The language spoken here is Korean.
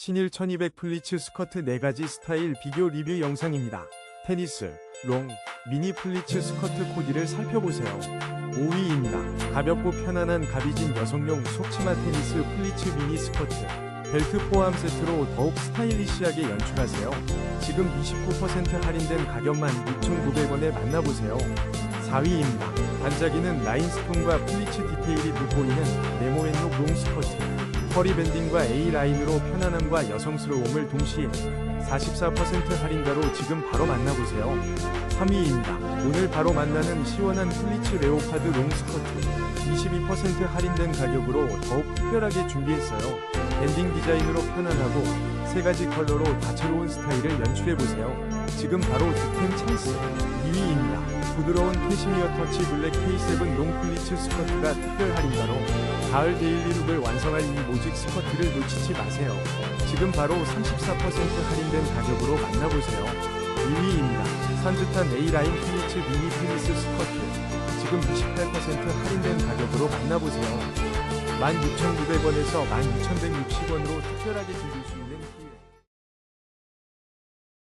신일 1200 플리츠 스커트 4가지 스타일 비교 리뷰 영상입니다. 테니스, 롱, 미니 플리츠 스커트 코디를 살펴보세요. 5위입니다. 가볍고 편안한 가비진 여성용 속치마 테니스 플리츠 미니 스커트. 벨트 포함 세트로 더욱 스타일리시하게 연출하세요. 지금 29% 할인된 가격만 6,900원에 만나보세요. 4위입니다. 반짝이는 라인스톤과 플리츠 디테일이 돋보이는 네모앤록 롱 스커트. 허리 밴딩과 A라인으로 편안함과 여성스러움을 동시에 44% 할인가로 지금 바로 만나보세요. 3위입니다. 오늘 바로 만나는 시원한 플리츠 레오파드 롱 스커트. 22% 할인된 가격으로 더욱 특별하게 준비했어요. 밴딩 디자인으로 편안하고 세 가지 컬러로 다채로운 스타일을 연출해보세요. 지금 바로 득템 찬스. 2위입니다. 부드러운 캐시미어 터치 블랙 K7 롱 플리츠 스커트가 특별 할인가로 가을 데일리룩을 완성할 이 모직 스커트를 놓치지 마세요. 지금 바로 34% 할인된 가격으로 만나보세요. 2위입니다. 산뜻한 A라인 플리츠 미니 테니스 스커트. 지금 98% 할인된 가격으로 만나보세요. 16,900원에서 16,160원으로 특별하게 즐길 수 있는